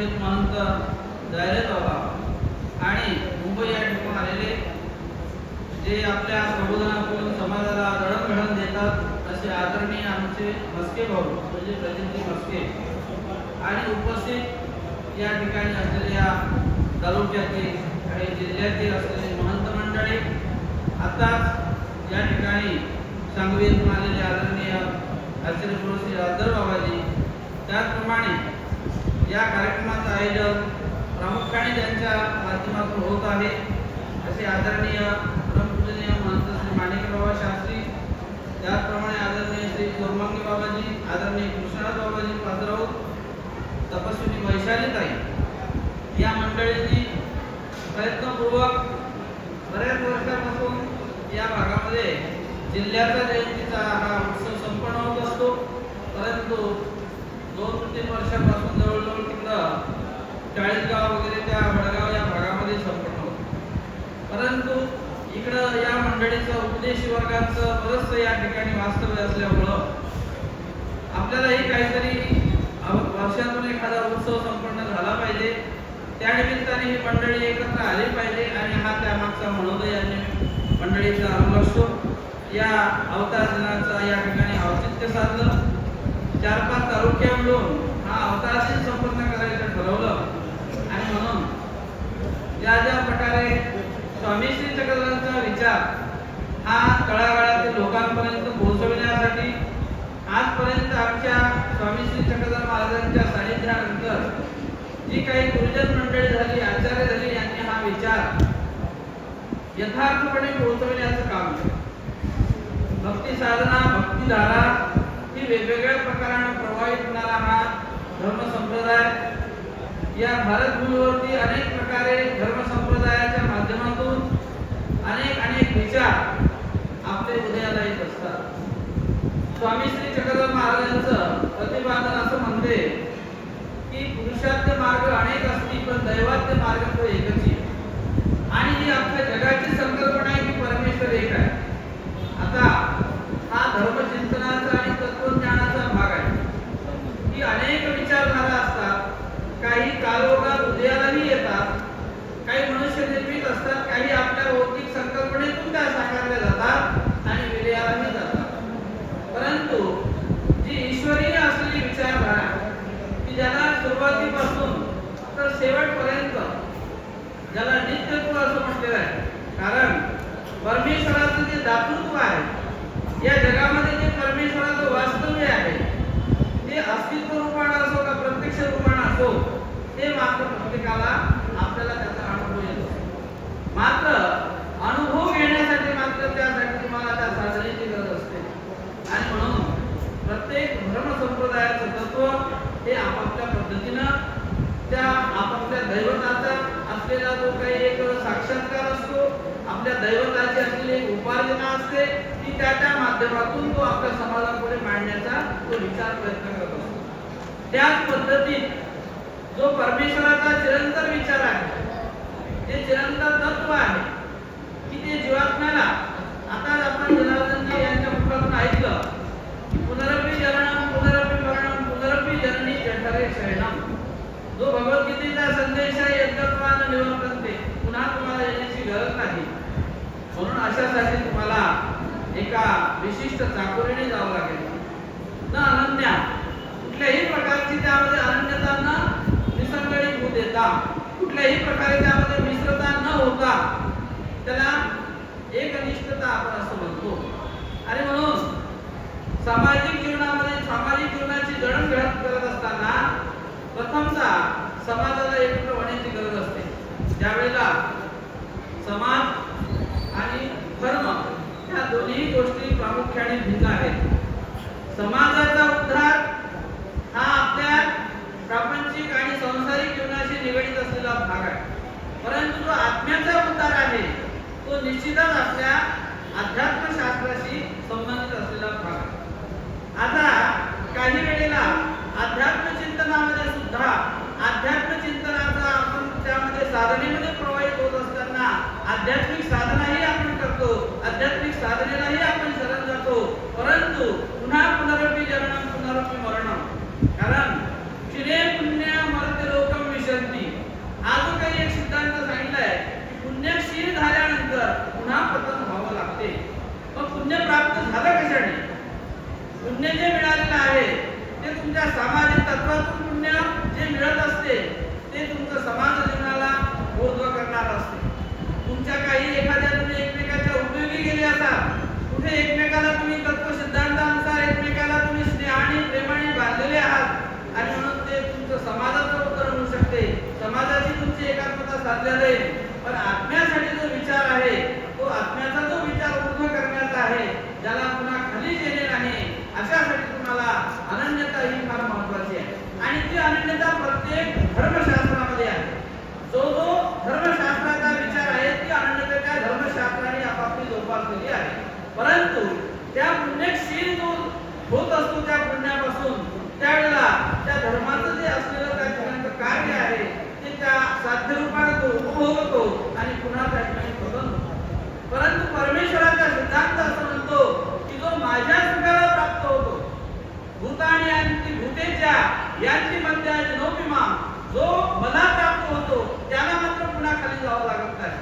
बळेगाव येथील महंत जायरे बाबा. आणि मुंबई या ठिकाणी आलेले जे आपल्या प्रबोधनातून समाजाला दळणघडण देतात असे आदरणीय आमचे भस्के भाऊ म्हणजे प्रजिंती भस्के आणि उपस्थित या ठिकाणी असलेल्या तालुक्यातील आणि जिल्ह्यातील असलेले महंत मंडळी आताच या ठिकाणी सांगवी येथून आलेले आदरणीय आचार्य श्री राधर बाबाजी त्याचप्रमाणे या कार्यक्रमाचं आयोजन प्रामुख्याने त्यांच्या माध्यमातून होत आहे असे आदरणीय परमपूजनीय महंत श्री माणिकराव शास्त्री त्याचप्रमाणे आदरणीय श्री गोरमांगे बाबाजी आदरणीय कृष्णनाथ बाबाजी पादराव तपस्विनी वैशालीताई या मंडळींनी प्रयत्नपूर्वक बऱ्याच वर्षापासून या भागामध्ये जिल्ह्याचा जयंतीचा हा उत्सव संपन्न होत असतो परंतु दोन तीन वर्षापासून जवळजवळ तिकडं चाळीसगाव वगैरे त्या वडगाव या भागामध्ये संपन्न होतं परंतु इकडं या मंडळीचं उपदेश वर्गाचं बरंचसं या ठिकाणी वास्तव्य असल्यामुळं आपल्यालाही काहीतरी वर्षातून एखादा उत्सव संपन्न झाला पाहिजे. त्या निमित्ताने ही मंडळी एकत्र आली पाहिजे आणि हा त्यामागचा मनोदय यांनी मंडळीचा अनुलक्षतो या अवतार दिनाचा या ठिकाणी औचित्य साधलं. चार पाच तालुक्या मिळून हा अवतारशील संपन्न करायचं ठरवलं आणि म्हणून ज्या ज्या प्रकारे स्वामी श्री चक्रधरांचा विचार हा तळागाळातील लोकांपर्यंत पोहोचविण्यासाठी आजपर्यंत आमच्या स्वामी श्री चक्रधर महाराजांच्या सानिध्यानंतर जी काही गुरुजन मंडळी झाली आचार्य झाली यांनी हा विचार यथार्थपणे पोहोचविण्याचं काम केलं. भक्ती साधना भक्ती धारा ही वेगवेगळ्या प्रकाराने प्रभावित होणारा हा धर्म संप्रदाय या भारतभूमीवरती अनेक प्रकारे धर्म संप्रदायाच्या माध्यमातून अनेक अनेक विचार आपले उदयाला येत असतात. स्वामी श्री चक्रधर महाराजांचं प्रतिपादन असं म्हणते की पुरुषार्थ मार्ग अनेक असतील पण दैवात्य मार्ग तो एकच आहे. आणि ही आपल्या जगाची संकल्पना आहे की परमेश्वर एक आहे आता हा धर्मचिंतनाचा आणि तत्वज्ञानाचा भाग आहे की अनेक विचारधारा असतात काही कालोगात उदयालाही येतात काही मनुष्य निर्मित असतात काही आपल्या भौतिक संकल्पनेतून त्या साकारल्या जातात आणि विलयालाही जातात परंतु जी ईश्वरीय असलेली विचारधारा की ज्याला सुरुवातीपासून तर शेवटपर्यंत ज्याला नित्यत्व असं म्हटलेलं आहे कारण परमेश्वराचं जे दातृत्व आहे या जगामध्ये जे परमेश्वराचं वास्तव्य आहे ते अस्तित्व रूपानं असो का प्रत्यक्ष रूपानं असो ते मात्र प्रत्येकाला आपल्याला त्याचा अनुभव येतो. मात्र अनुभव घेण्यासाठी मात्र त्यासाठी तुम्हाला त्या साधनेची गरज असते आणि म्हणून प्रत्येक धर्म संप्रदायाचं तत्व हे आपापल्या पद्धतीनं त्या आपापल्या दैवताचा असलेला जो काही एक साक्षात्कार असतो आपल्या दैवताची असलेली एक उपार्जना असते ती त्या त्या माध्यमातून तो आपल्या समाजापुढे मांडण्याचा तो विचार प्रयत्न करत असतो. त्याच पद्धतीत जो परमेश्वराचा चिरंतर विचार आहे ते चिरंतर तत्व आहे की ते जीवात्म्याला म्हणून तुम्हाला एका विशिष्ट चाकोरीने जावं लागेल. न अनन्या. कुठल्याही प्रकारची त्यामध्ये अनन्यता न निसंग कुठल्याही प्रकारे त्यामध्ये मिश्रता न होता त्याला एकनिष्ठता आपण असं म्हणतो. आणि म्हणून सामाजिक जीवनामध्ये सामाजिक जीवनाची जडणघडण करत असताना प्रथमचा समाजाला एकत्र होण्याची गरज असते. ज्यावेळेला समाज आणि धर्म या दोन्ही गोष्टी प्रामुख्याने भिन्न आहेत समाजाचा उद्धार हा आपल्या प्रापंचिक आणि संसारिक जीवनाशी निगडीत असलेला भाग आहे. परंतु जो आत्म्याचा उद्धार आहे तो निश्चितच आपल्या अध्यात्मशास्त्राशी संबंधित असलेला भाग आहे. आता काही वेळेला अध्यात्म चिंतनामध्ये सुद्धा अध्यात्म चिंतनाचा आपण त्यामध्ये साधने प्रवाहित होत असताना आध्यात्मिक साधनाही आपण करतो आध्यात्मिक साधनेलाही आपण शरण जातो परंतु पुन्हा पुनरपी जननम पुनरपी मरणम कारण क्षिरे पुण्य मरते लोकम विशंती हा जो काही एक सिद्धांत सांगितलाय की पुण्यशील झाल्यानंतर पुन्हा पतन व्हावं लागते मग पुण्य प्राप्त झालं कशाने पुण्य जे मिळालेलं आहे ते तुमच्या सामाजिक तत्वातून पुण्य जे मिळत असते ते तुमचं समाज जीवनाला ऊर्ध्व करणार असते. तुमच्या काही एखाद्या तुम्ही एकमेकाच्या उपयोगी गेले असा कुठे एकमेकाला तुम्ही तत्व सिद्धांतानुसार एकमेकाला तुम्ही स्नेहाने प्रेमाने बांधलेले आहात आणि म्हणून ते तुमचं समाजाचं उत्तर होऊ शकते. समाजाची तुमची एकात्मता साधल्या जाईल. पण आत्म्यासाठी जो विचार आहे तो आत्म्याचा जो विचार पूर्ण करण्याचा आहे ज्याला पुन्हा खाली गेले नाही अशासाठी तुम्हाला अनन्यता ही फार महत्वाची आहे. आणि ती अनन्यता प्रत्येक धर्मशास्त्रामध्ये आहे. जो जो धर्मशास्त्राचा विचार आहे ती अनन्यता त्या धर्मशास्त्राने आपापली जोपासलेली आहे. परंतु त्या पुण्यशील जो होत असतो त्या पुण्यापासून त्यावेळेला त्या धर्माचं जे असलेलं त्या ठिकाणचं कार्य आहे ते त्या साध्य रूपाने तो उपभोगतो आणि पुन्हा त्या ठिकाणी परंतु परमेश्वराचा सिद्धांत असं म्हणतो की जो माझ्या सुखाला प्राप्त होतो भूताने आणि भूतेच्या यांची मध्य नोपिमा जो मला प्राप्त होतो त्याला मात्र पुन्हा खाली जावं लागत नाही.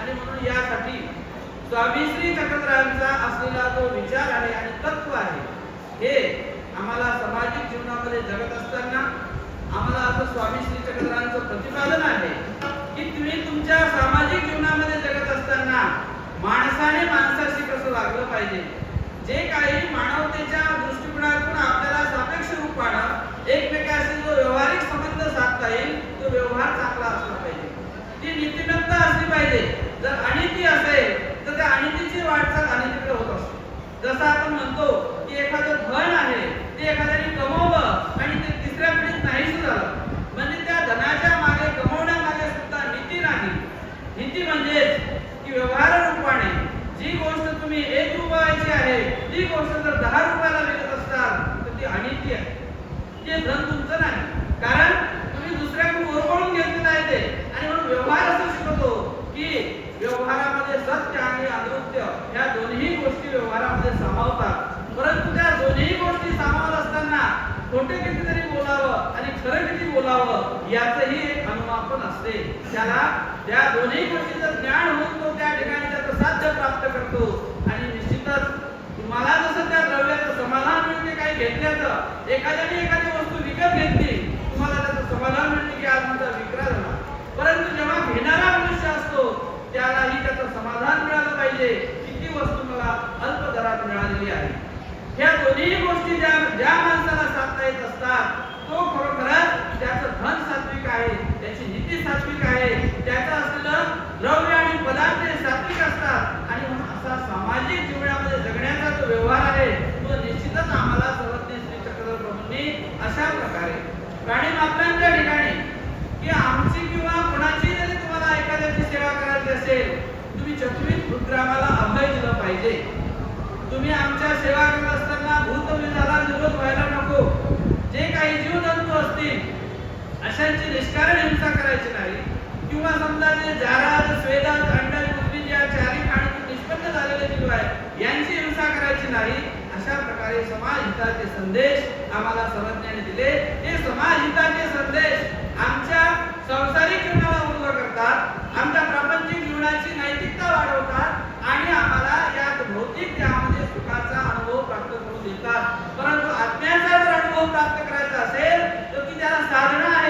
आणि म्हणून यासाठी स्वामी श्री चक्रधरांचा असलेला जो विचार आहे आणि तत्व आहे हे आम्हाला सामाजिक जीवनामध्ये जगत असताना आम्हाला असं स्वामी श्री चक्रधरांचं प्रतिपादन आहे की तुम्ही तुमच्या सामाजिक जीवनामध्ये जगत असताना माणसाने माणसाशी कसं वागलं पाहिजे? जे काही मानवतेच्या दृष्टिकोनातून आपल्याला सापेक्ष रूपानं एकमेकाशी जो व्यवहारिक संबंध साधता येईल तो व्यवहार चांगला असला पाहिजे. ती नीतिमत्ता असली पाहिजे. जर अनिती असेल तर त्या अनितीची वाटचाल अनितीकडे होत असते. जसं आपण म्हणतो की एखादं धन आहे ते एखाद्याने कमवलं आणि ते तिसऱ्या पिढीत नाहीच झालं म्हणजे त्या धनाच्या मागे कमवण्यामागे सुद्धा नीती नाही नीती म्हणजेच की व्यवहार रूपाने जी गोष्ट तुम्ही एक रुपयाची आहे ती गोष्ट जर दहा रुपयाला विकत असताल तर ती अनिती आहे ते धन तुमचं नाही कारण तुम्ही दुसऱ्याकडून ओरबळून घेतलेलं आहे ते आणि म्हणून व्यवहार असं शिकवतो की व्यवहारामध्ये सत्य आणि अनृत्य या दोन्ही गोष्टी व्यवहारामध्ये सामावतात परंतु त्या दोन्ही गोष्टी सामावत असताना खोटे कितीतरी बोलावं आणि खरं किती बोलावं याचंही एक अनुमापन असते. त्याला त्या दोन्ही गोष्टीचं ज्ञान होऊन तो त्या ठिकाणी त्याचं साध्य प्राप्त करतो. आणि निश्चितच तुम्हाला जसं त्या द्रव्याचं समाधान मिळते काही घेतल्याचं एखाद्याने एखादी वस्तू विकत घेतली तुम्हाला त्याचं समाधान मिळते की आज माझा विक्रा झाला. परंतु जेव्हा घेणारा मनुष्य असतो त्यालाही त्याचं समाधान मिळालं पाहिजे. किती वस्तू मला अल्प दरात मिळालेली आहे ह्या दोन्ही गोष्टी ज्या ज्या माणसाला साधता येत असतात तो खरोखरच त्याचं धन सात्विक आहे. त्याची नीती सात्विक आहे. त्याचं असलेलं द्रव्य आणि पदार्थ हे सात्विक असतात आणि म्हणून असा सामाजिक जीवनामध्ये जगण्याचा जो व्यवहार आहे तो निश्चितच आम्हाला सर्वज्ञ श्री चक्रधर प्रभूंनी अशा प्रकारे प्राणी मात्रांच्या ठिकाणी की आमची किंवा कोणाची जरी तुम्हाला एखाद्याची सेवा करायची असेल तुम्ही चतुर्विध भूतग्रामाला अभय दिलं पाहिजे तुम्ही आमच्या सेवा करत असताना भूतविधाला निरोध व्हायला नको जे काही जीवजंतू असतील अशांची निष्कारण हिंसा करायची नाही. किंवा समजा जे जाराज स्वेदाज अंडज बुद्धी या चारी प्राणी निष्पन्न झालेले जीव आहे यांची हिंसा करायची नाही. अशा प्रकारे समाज हिताचे संदेश आम्हाला सर्वज्ञाने दिले. हे समाज हिताचे संदेश आमच्या संसारिक जीवनाला करतात. आमच्या प्रापंचिक जीवनाची नैतिकता वाढवतात आणि आम्हाला यात भौतिक त्यामध्ये सुखाचा अनुभव प्राप्त करून देतात. परंतु आत्म्याचा जर अनुभव प्राप्त करायचा असेल तर की त्याला साधना आहे.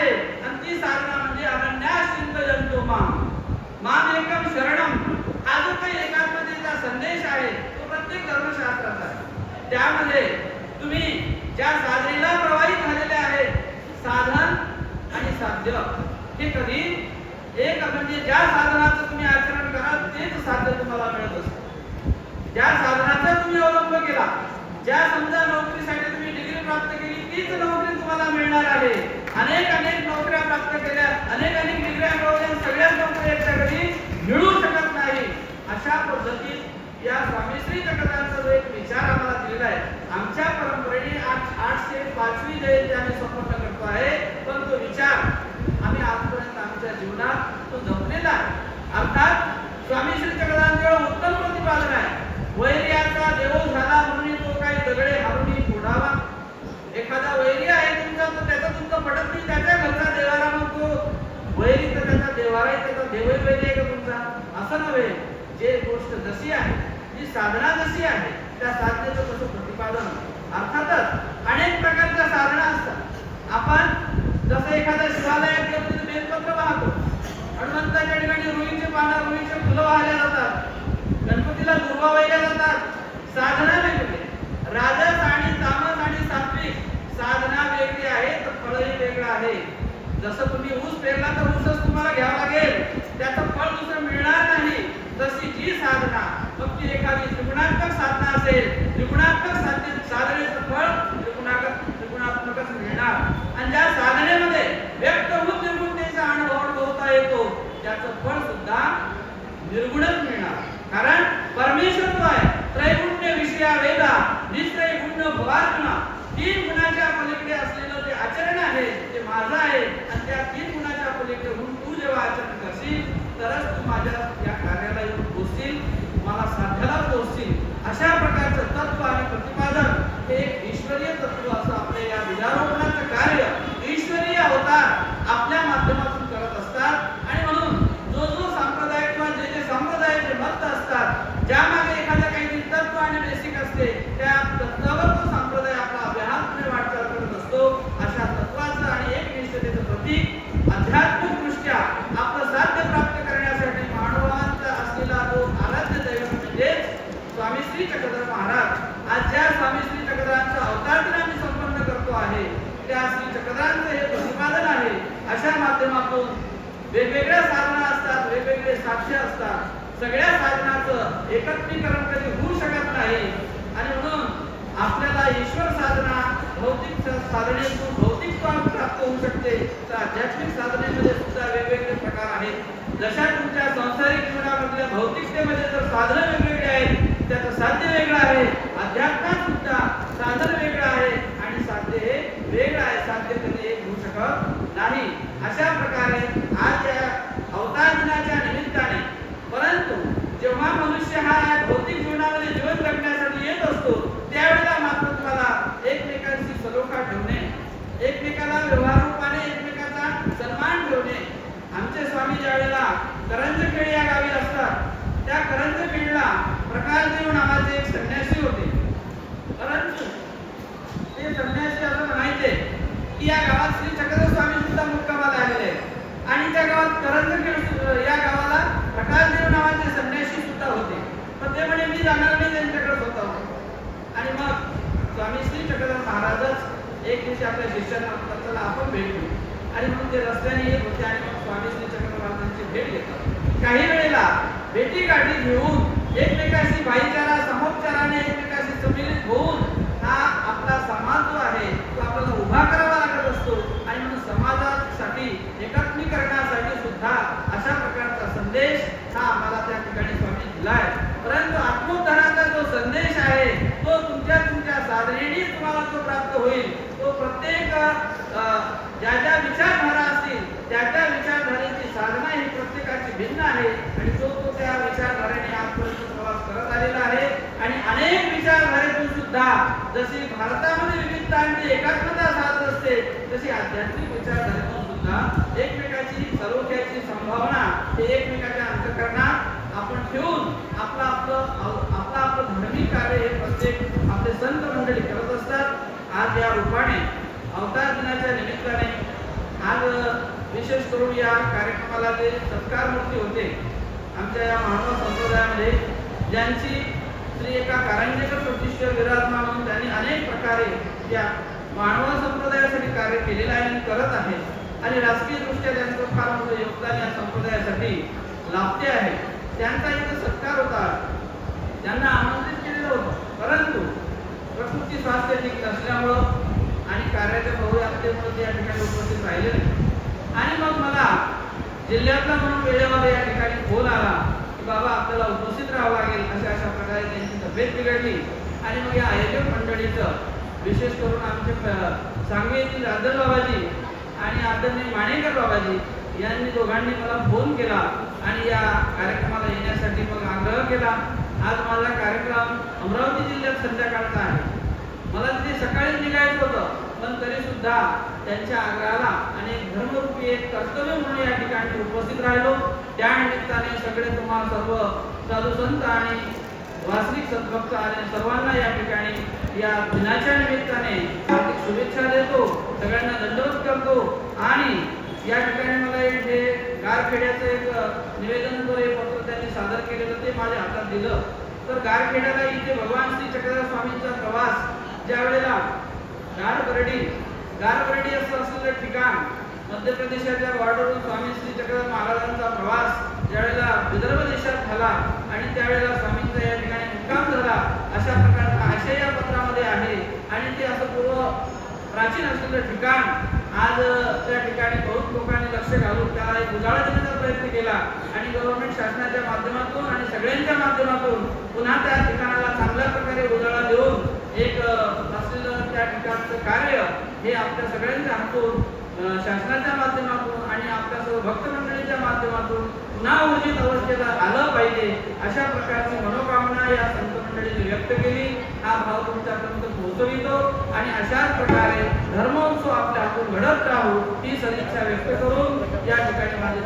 साधना म्हणजे अनन्या सिंध जंतू माम एकम शरणम. हा जो काही एकात्मतेचा संदेश आहे तो प्रत्येक धर्मशास्त्राचा त्यामध्ये तुम्ही ज्या साधनेला प्रवाहित झालेले आहे साधन आणि साध्य हे कधी? एक म्हणजे ज्या साधनाचं तुम्ही आचरण कराल तेच साध्य तुम्हाला मिळत असतं. ज्या साधनाचा तुम्ही अवलंब केला ज्या समजा नोकरीसाठी तुम्ही डिग्री प्राप्त केली तीच नोकरी तुम्हाला मिळणार आहे. अनेक अनेक नोकऱ्या प्राप्त केल्या अनेक अनेक डिग्र्या मिळवल्या सगळ्याच नोकऱ्या एकट्या मिळू शकत नाही. अशा पद्धतीत या स्वामी श्री जगतांचा जो एक विचार आम्हाला दिलेला आहे आमच्या परंपरेने आठ आठशे पाचवी जयंती आम्ही संपन्न करतो आहे पण तो विचार आम्ही आजपर्यंत आमच्या जीवनात तो जपलेला आहे अर्थात स्वामी श्री चक्रधांजवळ उत्तम प्रतिपादन आहे वैर्याचा देव झाला म्हणून तो काही दगडे हारुनी फोडावा एखादा वैरी आहे तुमचा तो त्याचा तुमचं पटत नाही त्याच्या घरचा देवारा मग तो वैरी तर त्याचा देवारा आहे त्याचा देवही वैरी आहे का तुमचा असं नव्हे. जे गोष्ट जशी आहे जी साधना जशी आहे त्या साधनेचं कसं प्रतिपादन अर्थातच अनेक प्रकारच्या साधना असतात. आपण जसं एखाद्या शिवालयात गेलो तिथे बेलपत्र वाहतो हनुमंताच्या ठिकाणी रुईचे पानं रुईचे फुलं वाहल्या जातात. गणपतीला दुर्वा वाहिल्या जातात. साधना वेगळी राजस आणि तामस आणि सात्विक साधना वेगळी आहे तर फळही वेगळं आहे. जसं तुम्ही ऊस पेरला तर ऊसच तुम्हाला घ्यावा लागेल त्याचं फळ दुसरं मिळणार नाही तशी जी साधना मग ती एखादी त्रिगुणात्मक साधना असेल त्रिगुणात्मक साधने साधनेचं फळ त्रिगुणात्मक त्रिगुणात्मकच मिळणार. आणि ज्या साधनेमध्ये व्यक्त होऊन निर्गुणतेचा अनुभव अनुभवता येतो त्याचं फळ सुद्धा निर्गुणच मिळणार. कारण परमेश्वर आहे. त्रैगुण्य विषया वेदा निश्चय गुण भवार्जुना तीन गुणाच्या पलीकडे असलेलं जे आचरण आहे ते माझं आहे. आणि त्या तीन गुणाच्या पलीकडे होऊन तू जेव्हा आचरण करशील तरच तू माझ्या अशा प्रकारचं तत्व आणि प्रतिपादन हे एक ईश्वरीय तत्व असं आपल्या या विधारोपणाचं कार्य ईश्वरीय अवतार आपल्या माध्यमातून करत असतात. आणि म्हणून जो जो संप्रदाय किंवा जे जे संप्रदायाचे मत असतात ज्या एखादं काही तत्व आणि बेसिक असते त्या तत्वावर तो संप्रदाय आपला अभ्यासपणे वाटचाल करत असतो अशा तत्वाचं आणि एक निष्ठतेचं प्रतीक आध्यात्मिक दृष्ट्या आपलं साध्य प्राप्त करण्यासाठी मानवांचा असलेला जो आराध्य दैवत म्हणजेच स्वामी श्री चक्रधर महाराज आज ज्या स्वामी श्री चक्रधरांचा अवतार दिन आम्ही संपन्न करतो आहे त्या श्री चक्रधरांचं हे प्रतिपादन आहे अशा माध्यमातून वेगवेगळ्या साधना असतात वेगवेगळे साक्ष असतात. सगळ्या साधनाचं एकत्रीकरण कधी होऊ शकत नाही. आणि म्हणून आपल्याला ईश्वर साधना भौतिक साधनेतून भौतिक स्वाम प्राप्त होऊ शकते. तर आध्यात्मिक साधनेमध्ये सुद्धा वेगवेगळे प्रकार आहेत. जशा तुमच्या संसारिक जीवनामधल्या भौतिकतेमध्ये जर साधनं वेगवेगळे आहेत त्याचं साध्य वेगळं आहे. अध्यात्मात सुद्धा साधन वेगळं आहे आणि साध्य हे वेगळं आहे साध्य कधी एक होऊ शकत नाही अशा प्रकारे आज या अवतार दिनाच्या निमित्ताने परंतु जेव्हा मनुष्य हा या भौतिक जीवनामध्ये जीवन जगण्यासाठी येत असतो त्यावेळेला मात्र तुम्हाला एकमेकांशी सलोखा ठेवणे एकमेकाला एकमेकाचा सन्मान ठेवणे. आमचे स्वामी ज्यावेळेला करंजखेड या गावी असतात त्या करंजखेडला प्रकाशदेव नावाचे एक संन्यासी होते. परंतु ते संन्यासी असं म्हणायचे की या गावात श्री चक्रधर स्वामी सुद्धा मुक्कामाला आलेले आणि त्या गावात करंजखेड खेळ या गावाला प्रकाशदेव नावाचे संन्यासी सुद्धा होते. पण ते म्हणे मी जाणार नाही त्यांच्याकडे होता आणि मग स्वामी श्री चक्रधर महाराजच एक दिवशी आपल्या शिष्यांना म्हणतात चला आपण भेट आणि म्हणून ते रस्त्याने येत होते आणि मग स्वामी श्री चक्रधर महाराजांची भेट घेतात काही वेळेला भेटी गाठी घेऊन एकमेकाशी भाईचारा समोपचाराने एकमेकाशी सम्मिलित होऊन हा आपला समाज जो आहे तो आपल्याला उभा करावा लागत असतो आणि म्हणून समाजासाठी एकत्रीकरणासाठी सुद्धा अशा प्रकारचा संदेश हा आम्हाला त्या ठिकाणी स्वामी दिलाय परंतु आत्मोद्धाराचा जो संदेश आहे तो तुमच्या तुमच्या साधनेने तुम्हाला तो प्राप्त होईल तो प्रत्येक अ, ज्या ज्या विचारधारा असतील त्या त्या विचारधारेची साधना ही प्रत्येकाची भिन्न आहे. आणि जो तो त्या विचारधारेने आजपर्यंत प्रवास करत आलेला आहे. आणि अनेक विचारधारेतून सुद्धा जशी भारतामध्ये विविधता आणि एकात्मता साधत असते तशी आध्यात्मिक विचारधारेतून सुद्धा एकमेकाची सलोख्याची संभावना हे एकमेकाच्या अंतकरणात आपण ठेवून आपलं आपलं आपलं आपलं धार्मिक कार्य हे प्रत्येक आपले संत मंडळी करत असतात. आज या रूपाने अवतार दिनाच्या निमित्ताने आज विशेष करून या कार्यक्रमाला जे सत्कार मूर्ती होते आमच्या या मानव संप्रदायामध्ये ज्यांची श्री एका कारंजेकर ज्योतिष्य विराजमान म्हणून त्यांनी अनेक प्रकारे या मानव संप्रदायासाठी कार्य केलेलं आहे आणि करत आहे आणि राजकीय दृष्ट्या त्यांचं फार मोठं योगदान या संप्रदायासाठी लाभते आहे. त्यांचा इथं सत्कार होता. त्यांना आमंत्रित केलेलं होतं. परंतु प्रकृती स्वास्थ्य ठीक नसल्यामुळं आणि कार्याच्या बहुव्याप्तीमुळे ते या ठिकाणी उपस्थित राहिले आणि मग मला जिल्ह्यातला म्हणून वेळेवर या ठिकाणी फोन आला की बाबा आपल्याला उपस्थित राहावं लागेल अशा अशा प्रकारे त्यांची तब्येत बिघडली. आणि मग या आयोजक मंडळीचं विशेष करून आमचे सांगवी येथील राजन बाबाजी आणि आदरणीय माणेकर बाबाजी यांनी दोघांनी मला फोन केला आणि या कार्यक्रमाला येण्यासाठी मग आग्रह केला. आज माझा कार्यक्रम अमरावती जिल्ह्यात संध्याकाळचा आहे. मला तिथे सकाळी निघायचं होतं. पण तरी सुद्धा त्यांच्या आग्रहाला आणि धर्मरूपी एक कर्तव्य म्हणून या ठिकाणी उपस्थित राहिलो. त्या निमित्ताने सगळे तुम्हाला सर्व साधू संत आणि वास्तविक सद्भक्त आणि सर्वांना या ठिकाणी या दिनाच्या निमित्ताने हार्दिक शुभेच्छा देतो. सगळ्यांना दंडवत करतो. आणि या ठिकाणी मला एक हे गारखेड्याचं एक निवेदनद्वारे पत्र त्यांनी सादर केलेलं ते माझ्या हातात दिलं. तर गारखेड्याला इथे भगवान श्री चक्रधर स्वामींचा प्रवास ज्या वेळेला गारबर्डी गारबर्डी असं असलेलं ठिकाण मध्य प्रदेशाच्या बॉर्डरवरून स्वामी श्री चक्रधर महाराजांचा प्रवास ज्यावेळेला विदर्भ देशात झाला आणि त्यावेळेला स्वामींचा या ठिकाणी मुक्काम झाला अशा प्रकारचा आशय या पत्रामध्ये आहे. आणि ते असं पूर्व प्राचीन असलेलं ठिकाण आज त्या ठिकाणी बहुत लोकांनी लक्ष घालून त्याला एक उजाळा देण्याचा प्रयत्न केला. आणि गव्हर्नमेंट शासनाच्या माध्यमातून आणि सगळ्यांच्या माध्यमातून पुन्हा त्या ठिकाणाला चांगल्या प्रकारे उजाळा देऊन एक शासनाचं कार्य हे आपल्या सगळ्यांच्या हातून शासनाच्या माध्यमातून आणि आपल्या सर्व भक्त मंडळीच्या माध्यमातून पुन्हा ऊर्जित अवस्थेला आलं पाहिजे अशा प्रकारची मनोकामना या संत मंडळीने व्यक्त केली. हा भाव तुमच्यापर्यंत पोहोचवितो आणि अशाच प्रकारे धर्मोत्सव आपल्या हातून घडत राहू ही सदिच्छा व्यक्त करून या ठिकाणी माझे